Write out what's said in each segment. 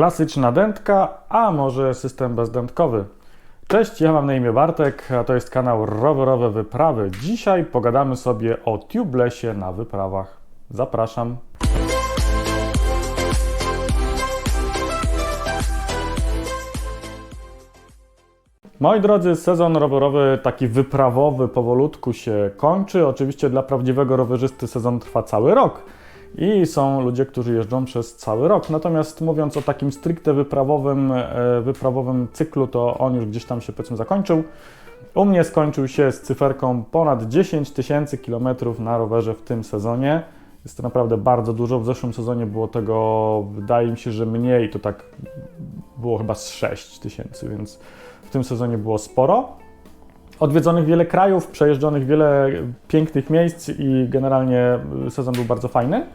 klasyczna dętka, a może system bezdętkowy. Cześć, ja mam na imię Bartek, a to jest kanał Rowerowe Wyprawy. Dzisiaj pogadamy sobie o tubelessie na wyprawach. Zapraszam. Moi drodzy, sezon rowerowy, taki wyprawowy, powolutku się kończy. Oczywiście dla prawdziwego rowerzysty sezon trwa cały rok i są ludzie, którzy jeżdżą przez cały rok. Natomiast mówiąc o takim stricte wyprawowym, e, wyprawowym cyklu, to on już gdzieś tam się powiedzmy zakończył. U mnie skończył się z cyferką ponad 10 tysięcy kilometrów na rowerze w tym sezonie. Jest to naprawdę bardzo dużo. W zeszłym sezonie było tego, wydaje mi się, że mniej, to tak było chyba z 6 tysięcy, więc w tym sezonie było sporo. Odwiedzonych wiele krajów, przejeżdżonych wiele pięknych miejsc i generalnie sezon był bardzo fajny.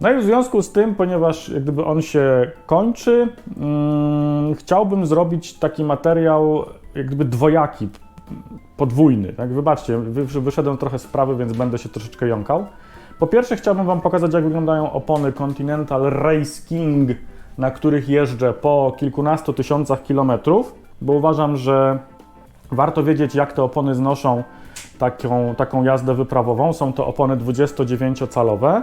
No i w związku z tym, ponieważ jak gdyby on się kończy, mm, chciałbym zrobić taki materiał jak gdyby dwojaki, podwójny. Tak? Wybaczcie, wy- wyszedłem trochę z sprawy, więc będę się troszeczkę jąkał. Po pierwsze chciałbym Wam pokazać, jak wyglądają opony Continental Race King, na których jeżdżę po kilkunastu tysiącach kilometrów, bo uważam, że warto wiedzieć, jak te opony znoszą taką, taką jazdę wyprawową. Są to opony 29-calowe.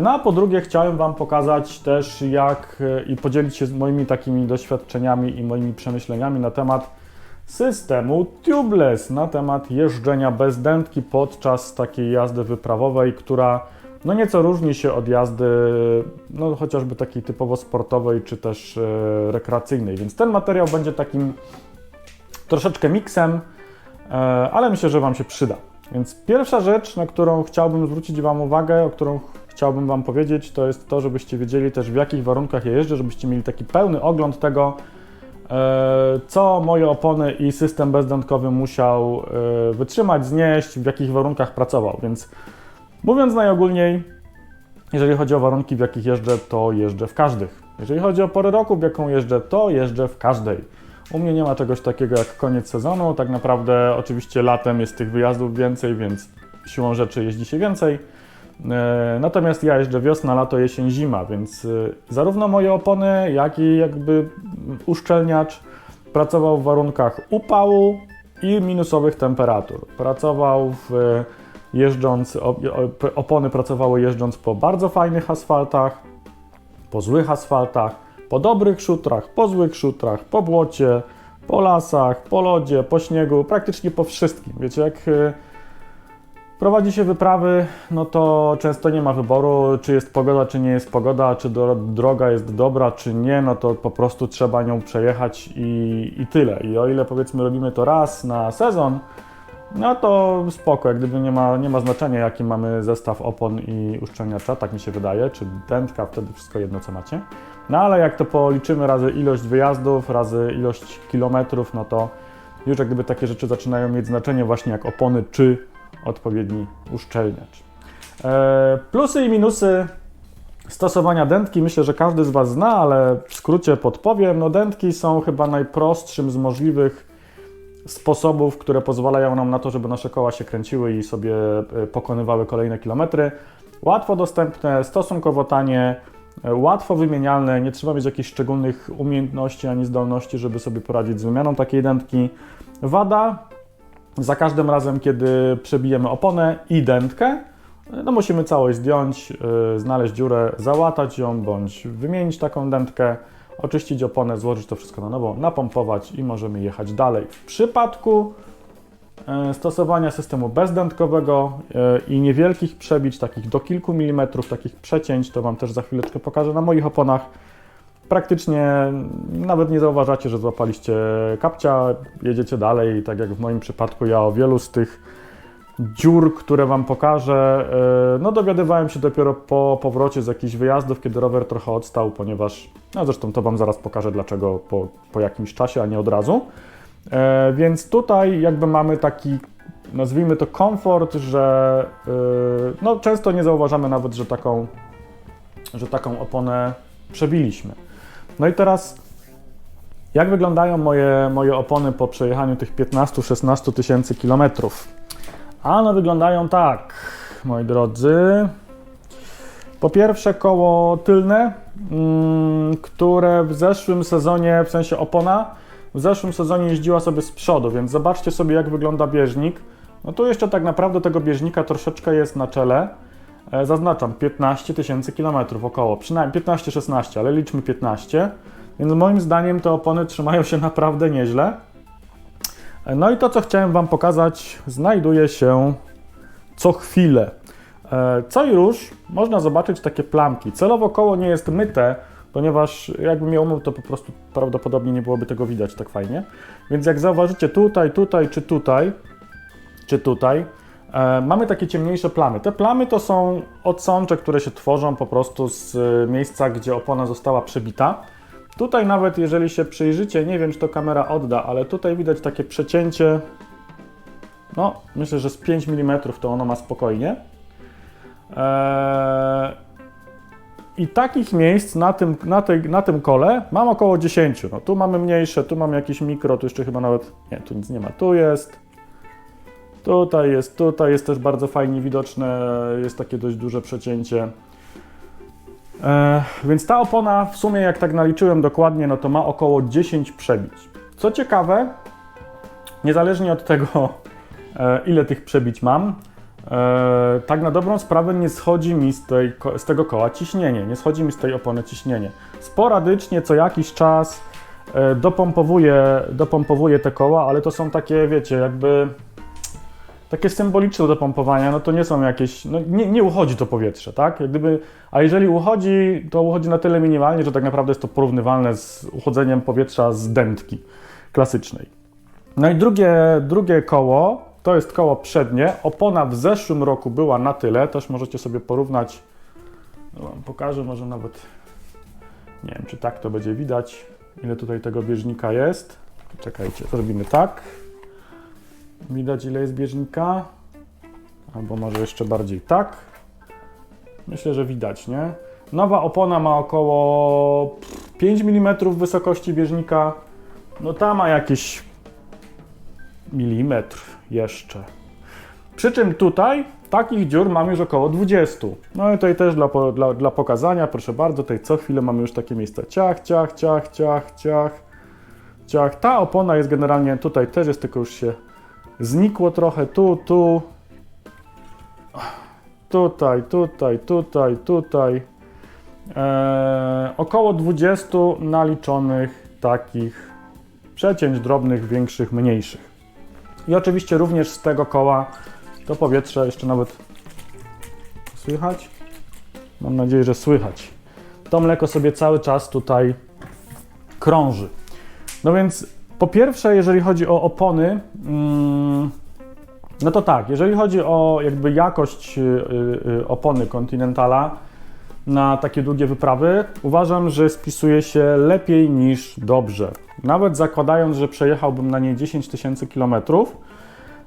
No a po drugie chciałem Wam pokazać też jak e, i podzielić się z moimi takimi doświadczeniami i moimi przemyśleniami na temat systemu tubeless, na temat jeżdżenia bez dętki podczas takiej jazdy wyprawowej, która no nieco różni się od jazdy no chociażby takiej typowo sportowej czy też e, rekreacyjnej. Więc ten materiał będzie takim troszeczkę miksem, e, ale myślę, że Wam się przyda. Więc pierwsza rzecz, na którą chciałbym zwrócić Wam uwagę, o którą chciałbym Wam powiedzieć, to jest to, żebyście wiedzieli też w jakich warunkach ja jeżdżę, żebyście mieli taki pełny ogląd tego, e, co moje opony i system bezdętkowy musiał e, wytrzymać, znieść, w jakich warunkach pracował. Więc mówiąc najogólniej, jeżeli chodzi o warunki, w jakich jeżdżę, to jeżdżę w każdych. Jeżeli chodzi o porę roku, w jaką jeżdżę, to jeżdżę w każdej. U mnie nie ma czegoś takiego jak koniec sezonu. Tak naprawdę, oczywiście, latem jest tych wyjazdów więcej, więc siłą rzeczy jeździ się więcej. E, Natomiast ja jeżdżę wiosna, lato, jesień, zima, więc y, zarówno moje opony, jak i jakby uszczelniacz pracował w warunkach upału i minusowych temperatur. Pracował w, jeżdżąc, o- o- opony pracowały jeżdżąc po bardzo fajnych asfaltach, po złych asfaltach, po dobrych szutrach, po złych szutrach, po błocie, po lasach, po lodzie, po śniegu, praktycznie po wszystkim. Wiecie, jak prowadzi się wyprawy, no to często nie ma wyboru, czy jest pogoda, czy nie jest pogoda, czy droga jest dobra, czy nie, no to po prostu trzeba nią przejechać i, i tyle. I o ile powiedzmy robimy to raz na sezon, no to spoko, jak gdyby nie ma, nie ma znaczenia jaki mamy zestaw opon i uszczelniacza, tak mi się wydaje, czy dętka, wtedy wszystko jedno co macie. No ale jak to policzymy razy ilość wyjazdów, razy ilość kilometrów, no to już jak gdyby takie rzeczy zaczynają mieć znaczenie właśnie jak opony czy odpowiedni uszczelniacz. E, plusy i minusy stosowania dętki myślę, że każdy z Was zna, ale w skrócie podpowiem. No dętki są chyba najprostszym z możliwych sposobów, które pozwalają nam na to, żeby nasze koła się kręciły i sobie e, pokonywały kolejne kilometry. Łatwo dostępne, stosunkowo tanie, e, łatwo wymienialne, nie trzeba mieć jakichś szczególnych umiejętności ani zdolności, żeby sobie poradzić z wymianą takiej dętki. Wada, za każdym razem, kiedy przebijemy oponę i dętkę, no musimy całość zdjąć, yy, znaleźć dziurę, załatać ją bądź wymienić taką dętkę, oczyścić oponę, złożyć to wszystko na nowo, napompować i możemy jechać dalej. W przypadku yy, stosowania systemu bezdętkowego yy, i niewielkich przebić, takich do kilku milimetrów, takich przecięć, to Wam też za chwileczkę pokażę na moich oponach, praktycznie nawet nie zauważacie, że złapaliście kapcia, jedziecie dalej. Tak jak w moim przypadku, ja o wielu z tych dziur, które Wam pokażę, yy, no dowiadywałem się dopiero po powrocie z jakichś wyjazdów, kiedy rower trochę odstał, ponieważ, no zresztą to Wam zaraz pokażę dlaczego po, po jakimś czasie, a nie od razu. Yy, Więc tutaj jakby mamy taki, nazwijmy to komfort, że yy, no często nie zauważamy nawet, że taką, że taką oponę przebiliśmy. No i teraz, jak wyglądają moje, moje opony po przejechaniu tych 15-16 tysięcy kilometrów? A one wyglądają tak, moi drodzy. Po pierwsze koło tylne, mm, które w zeszłym sezonie, w sensie opona, w zeszłym sezonie jeździła sobie z przodu, więc zobaczcie sobie jak wygląda bieżnik. No tu jeszcze tak naprawdę tego bieżnika troszeczkę jest na czele. E, Zaznaczam 15 tysięcy kilometrów około, przynajmniej 15-16, ale liczmy 15. Więc moim zdaniem te opony trzymają się naprawdę nieźle. E, No i to, co chciałem Wam pokazać, znajduje się co chwilę. E, Co i róż można zobaczyć takie plamki. Celowo koło nie jest myte, ponieważ jakbym je umył, to po prostu prawdopodobnie nie byłoby tego widać tak fajnie. Więc jak zauważycie tutaj, tutaj czy tutaj, czy tutaj, mamy takie ciemniejsze plamy. Te plamy to są odsącze, które się tworzą po prostu z e, miejsca, gdzie opona została przebita. Tutaj nawet jeżeli się przyjrzycie, nie wiem czy to kamera odda, ale tutaj widać takie przecięcie, no myślę, że z 5 mm to ono ma spokojnie. Eee, I takich miejsc na tym, na, tej, na tym kole mam około 10. No, tu mamy mniejsze, tu mam jakieś mikro, tu jeszcze chyba nawet, nie, tu nic nie ma, tu jest. Tutaj jest, tutaj jest też bardzo fajnie widoczne, jest takie dość duże przecięcie. E, więc ta opona w sumie, jak tak naliczyłem dokładnie, no to ma około 10 przebić. Co ciekawe, niezależnie od tego, e, ile tych przebić mam, e, tak na dobrą sprawę nie schodzi mi z, tej, z tego koła ciśnienie, nie schodzi mi z tej opony ciśnienie. Sporadycznie, co jakiś czas e, dopompowuję, dopompowuję te koła, ale to są takie, wiecie, jakby takie symboliczne do pompowania, no to nie są jakieś, no nie, nie uchodzi to powietrze, tak? Jak gdyby, a jeżeli uchodzi, to uchodzi na tyle minimalnie, że tak naprawdę jest to porównywalne z uchodzeniem powietrza z dętki klasycznej. No i drugie, drugie koło, to jest koło przednie. Opona w zeszłym roku była na tyle, też możecie sobie porównać, no wam pokażę, może nawet, nie wiem, czy tak to będzie widać, ile tutaj tego bieżnika jest. Czekajcie, zrobimy tak. Widać ile jest bieżnika? Albo może jeszcze bardziej tak. Myślę, że widać, nie? Nowa opona ma około pff, 5 mm wysokości bieżnika. No ta ma jakieś milimetr jeszcze. Przy czym tutaj takich dziur mam już około 20. No i tutaj też dla, dla, dla pokazania, proszę bardzo, tutaj co chwilę mamy już takie miejsca. Ciach, ciach, ciach, ciach, ciach, ciach. Ta opona jest generalnie tutaj też jest, tylko już się znikło trochę tu, tu, tutaj, tutaj, tutaj, tutaj. Eee, około 20 naliczonych takich przecięć drobnych, większych, mniejszych. I oczywiście również z tego koła to powietrze jeszcze nawet słychać? Mam nadzieję, że słychać. To mleko sobie cały czas tutaj krąży. No więc po pierwsze, jeżeli chodzi o opony, mm, no to tak, jeżeli chodzi o jakby jakość y, y, opony Continentala na takie długie wyprawy, uważam, że spisuje się lepiej niż dobrze. Nawet zakładając, że przejechałbym na niej 10 tysięcy kilometrów,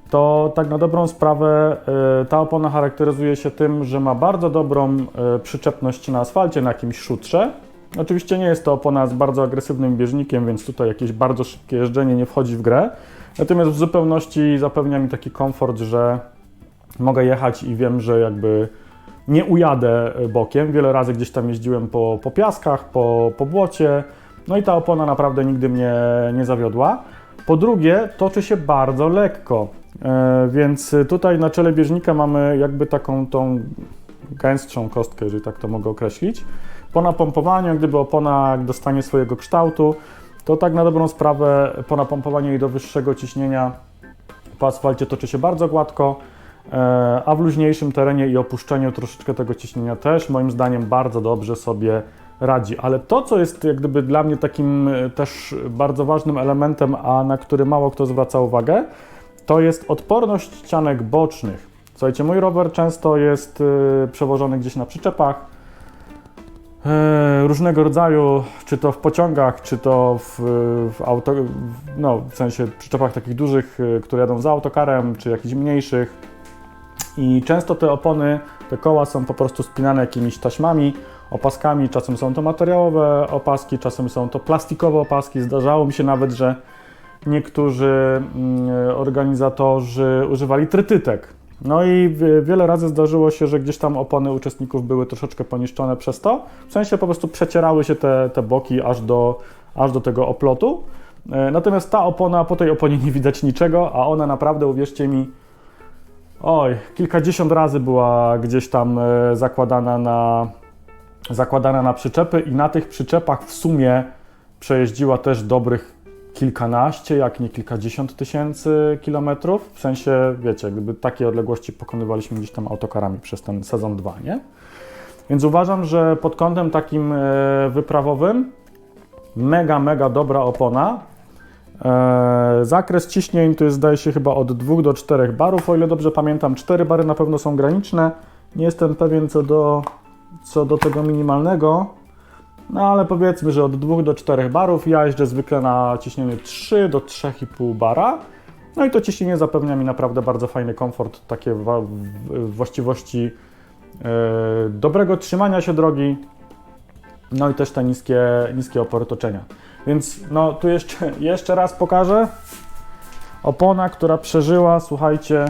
to tak na dobrą sprawę y, ta opona charakteryzuje się tym, że ma bardzo dobrą y, przyczepność na asfalcie, na jakimś szutrze. Oczywiście nie jest to opona z bardzo agresywnym bieżnikiem, więc tutaj jakieś bardzo szybkie jeżdżenie nie wchodzi w grę. Natomiast w zupełności zapewnia mi taki komfort, że mogę jechać i wiem, że jakby nie ujadę bokiem. Wiele razy gdzieś tam jeździłem po, po piaskach, po, po błocie. No i ta opona naprawdę nigdy mnie nie zawiodła. Po drugie, toczy się bardzo lekko, e, więc tutaj na czele bieżnika mamy jakby taką tą gęstszą kostkę, jeżeli tak to mogę określić. Po napompowaniu, gdyby opona dostanie swojego kształtu, to tak na dobrą sprawę po napompowaniu jej do wyższego ciśnienia po asfalcie toczy się bardzo gładko, e, a w luźniejszym terenie i opuszczeniu troszeczkę tego ciśnienia też moim zdaniem bardzo dobrze sobie radzi. Ale to, co jest jak gdyby dla mnie takim e, też bardzo ważnym elementem, a na który mało kto zwraca uwagę, to jest odporność ścianek bocznych. Słuchajcie, mój rower często jest e, przewożony gdzieś na przyczepach, różnego rodzaju, czy to w pociągach, czy to w, w auto, no w sensie przyczepach takich dużych, e, które jadą za autokarem, czy jakichś mniejszych. I często te opony, te koła są po prostu spinane jakimiś taśmami, opaskami. Czasem są to materiałowe opaski, czasem są to plastikowe opaski. Zdarzało mi się nawet, że niektórzy mm, organizatorzy używali trytytek No i wie- wiele razy zdarzyło się, że gdzieś tam opony uczestników były troszeczkę poniszczone przez to. W sensie po prostu przecierały się te, te boki aż do, aż do tego oplotu. E, Natomiast ta opona, po tej oponie nie widać niczego, a ona naprawdę, uwierzcie mi, oj, kilkadziesiąt razy była gdzieś tam e, zakładana na, zakładana na przyczepy i na tych przyczepach w sumie przejeździła też dobrych kilkanaście, jak nie kilkadziesiąt tysięcy kilometrów. W sensie, wiecie, gdyby takie odległości pokonywaliśmy gdzieś tam autokarami przez ten sezon 2, nie? Więc uważam, że pod kątem takim e, wyprawowym mega, mega dobra opona. E, zakres ciśnień to jest zdaje się chyba od 2 do 4 barów, o ile dobrze pamiętam. 4 bary na pewno są graniczne. Nie jestem pewien co do, co do tego minimalnego. No ale powiedzmy, że od 2 do 4 barów. Ja jeżdżę zwykle na ciśnienie 3 do 3,5 bara. No i to ciśnienie zapewnia mi naprawdę bardzo fajny komfort, takie właściwości e, dobrego trzymania się drogi, no i też te niskie, niskie opory toczenia. Więc no tu jeszcze, jeszcze raz pokażę. Opona, która przeżyła, słuchajcie,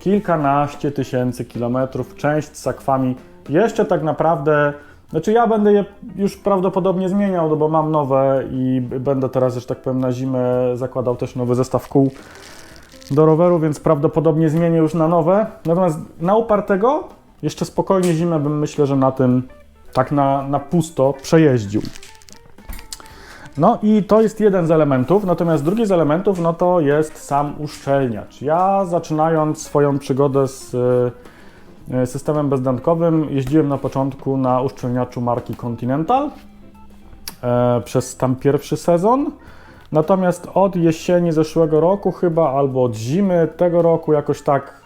kilkanaście tysięcy kilometrów, część z sakwami. Jeszcze tak naprawdę, znaczy ja będę je już prawdopodobnie zmieniał, no bo mam nowe i będę teraz, że tak powiem, na zimę zakładał też nowy zestaw kół do roweru, więc prawdopodobnie zmienię już na nowe. Natomiast na upartego jeszcze spokojnie zimę bym myślę, że na tym tak na, na pusto przejeździł. No i to jest jeden z elementów, natomiast drugi z elementów no to jest sam uszczelniacz. Ja zaczynając swoją przygodę z systemem bezdankowym jeździłem na początku na uszczelniaczu marki Continental e, przez tam pierwszy sezon. Natomiast od jesieni zeszłego roku chyba albo od zimy tego roku jakoś tak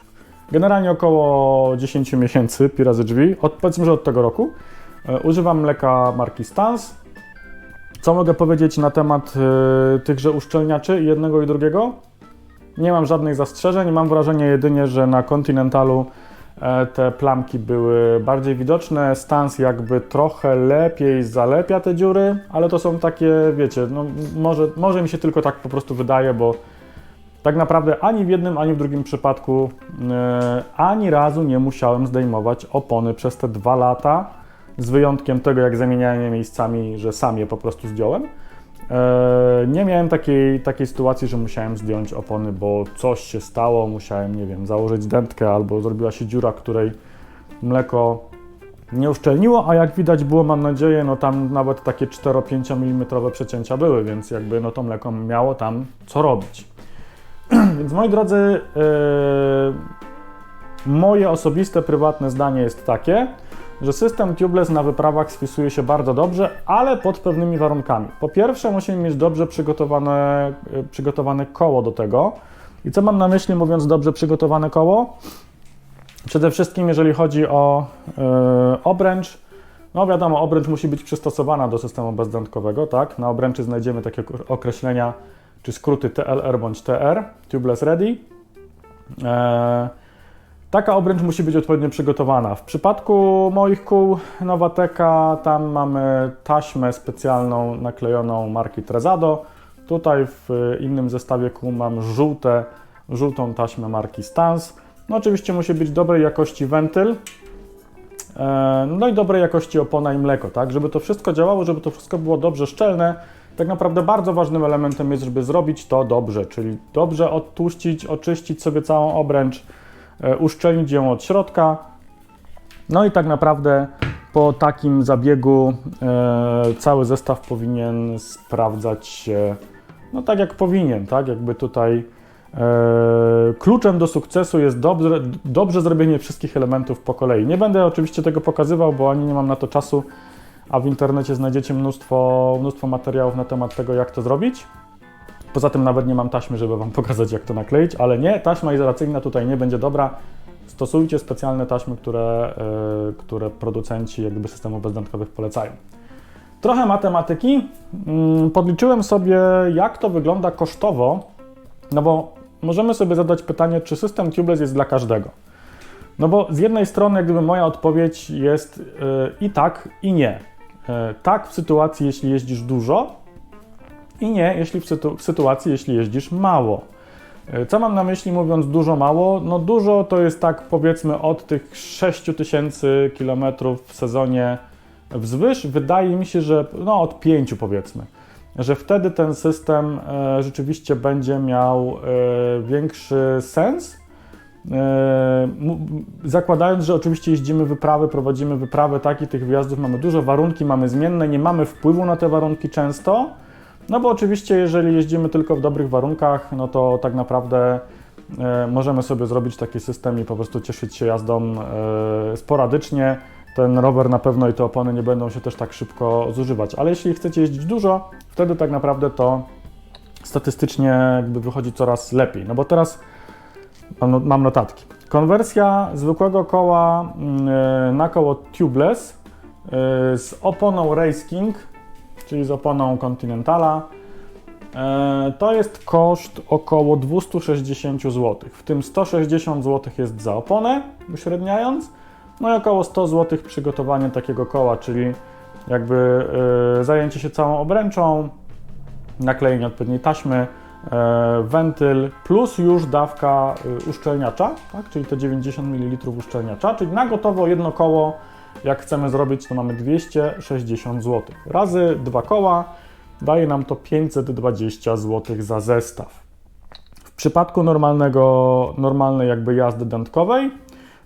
generalnie około 10 miesięcy, pi razy drzwi, od, powiedzmy, że od tego roku e, używam mleka marki Stans. Co mogę powiedzieć na temat e, tychże uszczelniaczy jednego i drugiego? Nie mam żadnych zastrzeżeń. Mam wrażenie jedynie, że na Continentalu e, te plamki były bardziej widoczne. Stans jakby trochę lepiej zalepia te dziury, ale to są takie, wiecie, no może, może mi się tylko tak po prostu wydaje, bo tak naprawdę ani w jednym, ani w drugim przypadku e, ani razu nie musiałem zdejmować opony przez te dwa lata, z wyjątkiem tego, jak zamieniałem je miejscami, że sam je po prostu zdjąłem. E, Nie miałem takiej, takiej sytuacji, że musiałem zdjąć opony, bo coś się stało, musiałem, nie wiem, założyć dętkę albo zrobiła się dziura, której mleko nie uszczelniło, a jak widać było, mam nadzieję, no tam nawet takie 4-5 mm przecięcia były, więc jakby no to mleko miało tam co robić. Więc moi drodzy, yy, moje osobiste, prywatne zdanie jest takie, że system tubeless na wyprawach spisuje się bardzo dobrze, ale pod pewnymi warunkami. Po pierwsze, musimy mieć dobrze przygotowane, yy, przygotowane koło do tego. I co mam na myśli, mówiąc dobrze przygotowane koło? Przede wszystkim, jeżeli chodzi o yy, obręcz, no wiadomo, obręcz musi być przystosowana do systemu bezdętkowego, tak? Na obręczy znajdziemy takie określenia czy skróty TLR bądź TR, Tubeless Ready. E, taka obręcz musi być odpowiednio przygotowana. W przypadku moich kół Nowateka tam mamy taśmę specjalną naklejoną marki Trezado. Tutaj w innym zestawie kół mam żółte, żółtą taśmę marki Stans. No oczywiście musi być dobrej jakości wentyl, e, no i dobrej jakości opona i mleko, tak? Żeby to wszystko działało, żeby to wszystko było dobrze szczelne, tak naprawdę bardzo ważnym elementem jest, żeby zrobić to dobrze, czyli dobrze odtłuścić, oczyścić sobie całą obręcz, e, uszczelnić ją od środka. No i tak naprawdę po takim zabiegu e, cały zestaw powinien sprawdzać się no tak jak powinien, tak? Jakby tutaj e, kluczem do sukcesu jest dobrze, dobrze zrobienie wszystkich elementów po kolei. Nie będę oczywiście tego pokazywał, bo ani nie mam na to czasu, a w internecie znajdziecie mnóstwo, mnóstwo materiałów na temat tego, jak to zrobić. Poza tym nawet nie mam taśmy, żeby Wam pokazać, jak to nakleić, ale nie, taśma izolacyjna tutaj nie będzie dobra. Stosujcie specjalne taśmy, które, yy, które producenci jakby systemów bezdętkowych polecają. Trochę matematyki. Yy, podliczyłem sobie, jak to wygląda kosztowo, no bo możemy sobie zadać pytanie, czy system tubeless jest dla każdego. No bo z jednej strony, jak gdyby moja odpowiedź jest yy, i tak, i nie. E, Tak w sytuacji, jeśli jeździsz dużo i nie, jeśli w, sytu w sytuacji, jeśli jeździsz mało. E, Co mam na myśli mówiąc dużo, mało? No dużo to jest tak powiedzmy od tych 6000 km w sezonie wzwyż. Wydaje mi się, że no od 5 powiedzmy, że wtedy ten system e, rzeczywiście będzie miał e, większy sens. Zakładając, że oczywiście jeździmy wyprawy, prowadzimy wyprawy, tak i tych wyjazdów mamy dużo, warunki mamy zmienne, nie mamy wpływu na te warunki często, no bo oczywiście jeżeli jeździmy tylko w dobrych warunkach, no to tak naprawdę e, możemy sobie zrobić taki system i po prostu cieszyć się jazdą e, sporadycznie. Ten rower na pewno i te opony nie będą się też tak szybko zużywać, ale jeśli chcecie jeździć dużo, wtedy tak naprawdę to statystycznie jakby wychodzi coraz lepiej, no bo teraz mam, no- notatki. Konwersja zwykłego koła mm, e, na koło tubeless z oponą Race King, czyli z oponą Continentala. E, To jest koszt około 260 zł. W tym 160 zł jest za oponę, uśredniając, no i około 100 zł przygotowanie takiego koła, czyli jakby e, zajęcie się całą obręczą, naklejenie odpowiedniej taśmy, e, wentyl plus już dawka uszczelniacza, tak? czyli te 90 ml uszczelniacza, czyli na gotowo jedno koło, jak chcemy zrobić, to mamy 260 zł. Razy dwa koła daje nam to 520 zł za zestaw. W przypadku normalnego, normalnej jakby jazdy dętkowej,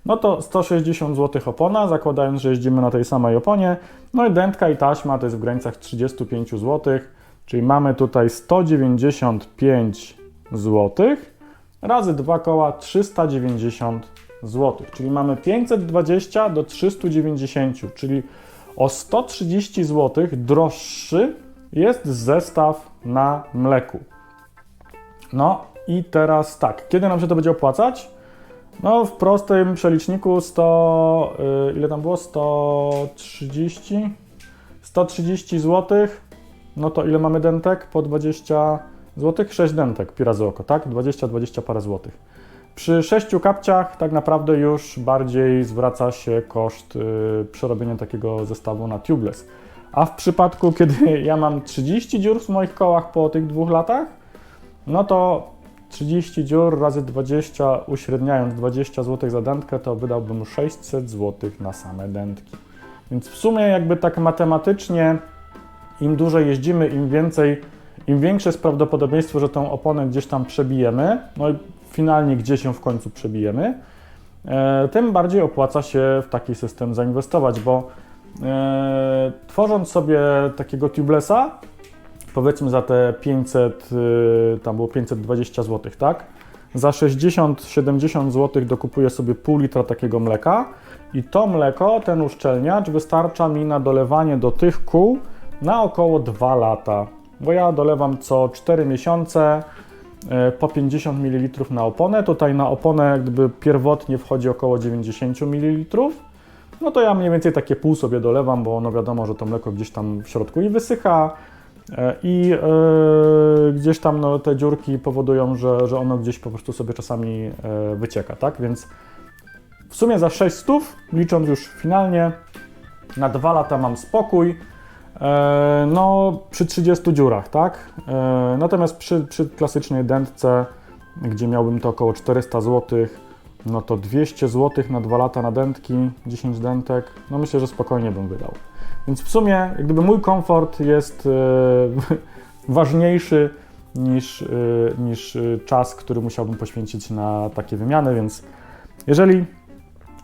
no to 160 zł opona, zakładając, że jeździmy na tej samej oponie, no i dętka i taśma to jest w granicach 35 zł, czyli mamy tutaj 195 zł razy dwa koła 390 zł, czyli mamy 520 do 390, czyli o 130 zł droższy jest zestaw na mleku. No i teraz tak, kiedy nam się to będzie opłacać? No w prostym przeliczniku 100, y, ile tam było? 130? 130 zł. No to ile mamy dentek? Po 20 zł? 6 dentek, pi razy oko, tak? 20-20 parę złotych. Przy 6 kapciach tak naprawdę już bardziej zwraca się koszt y, przerobienia takiego zestawu na tubeless. A w przypadku, kiedy ja mam 30 dziur w moich kołach po tych dwóch latach, no to 30 dziur razy 20, uśredniając 20 zł za dętkę, to wydałbym 600 zł na same dętki. Więc w sumie jakby tak matematycznie, im dłużej jeździmy, im więcej, im większe jest prawdopodobieństwo, że tą oponę gdzieś tam przebijemy, no i finalnie gdzieś ją w końcu przebijemy, e, tym bardziej opłaca się w taki system zainwestować, bo e, tworząc sobie takiego tubelessa, powiedzmy za te 500, y, tam było 520 zł, tak? Za 60-70 zł dokupuję sobie pół litra takiego mleka i to mleko, ten uszczelniacz wystarcza mi na dolewanie do tych kół na około 2 lata, bo ja dolewam co 4 miesiące po 50 ml na oponę. Tutaj na oponę gdyby pierwotnie wchodzi około 90 ml. No to ja mniej więcej takie pół sobie dolewam, bo no wiadomo, że to mleko gdzieś tam w środku i wysycha, E, I e, gdzieś tam no, te dziurki powodują, że, że ono gdzieś po prostu sobie czasami e, wycieka, tak? Więc w sumie za 600, licząc już finalnie, na dwa lata mam spokój. E, no, przy 30 dziurach, tak? E, natomiast przy, przy klasycznej dętce, gdzie miałbym to około 400 zł, no to 200 zł na dwa lata na dętki, 10 dętek, no myślę, że spokojnie bym wydał. Więc w sumie, gdyby mój komfort jest e, ważniejszy niż, niż czas, który musiałbym poświęcić na takie wymiany, więc jeżeli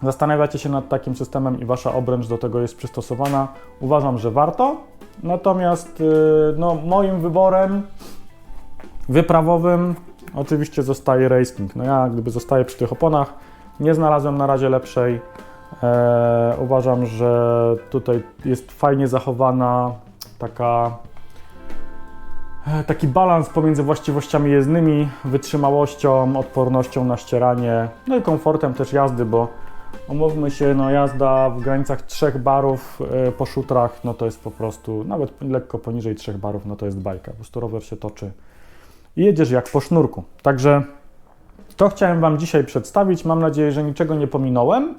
zastanawiacie się nad takim systemem i wasza obręcz do tego jest przystosowana, uważam, że warto. Natomiast e, no, moim wyborem wyprawowym oczywiście zostaje racing. No ja gdyby zostaję przy tych oponach, nie znalazłem na razie lepszej. E, uważam, że tutaj jest fajnie zachowana taka e, taki balans pomiędzy właściwościami jezdnymi, wytrzymałością, odpornością na ścieranie, no i komfortem też jazdy, bo umówmy się, no jazda w granicach 3 barów e, po szutrach, no to jest po prostu, nawet lekko poniżej 3 barów, no to jest bajka, po prostu rower się toczy i jedziesz jak po sznurku. Także to chciałem Wam dzisiaj przedstawić. Mam nadzieję, że niczego nie pominąłem.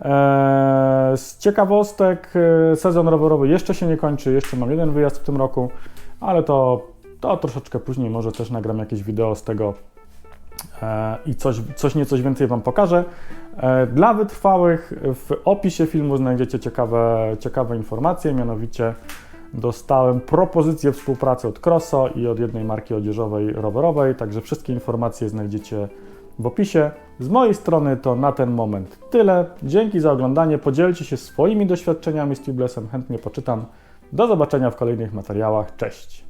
Eee, Z ciekawostek, e, sezon rowerowy jeszcze się nie kończy, jeszcze mam jeden wyjazd w tym roku, ale to, to troszeczkę później może też nagram jakieś wideo z tego, e, i coś, coś niecoś więcej Wam pokażę. E, Dla wytrwałych w opisie filmu znajdziecie ciekawe, ciekawe informacje, mianowicie dostałem propozycję współpracy od Crosso i od jednej marki odzieżowej rowerowej, także wszystkie informacje znajdziecie w opisie. Z mojej strony to na ten moment tyle. Dzięki za oglądanie, podzielcie się swoimi doświadczeniami z Tubelessem, chętnie poczytam. Do zobaczenia w kolejnych materiałach, cześć!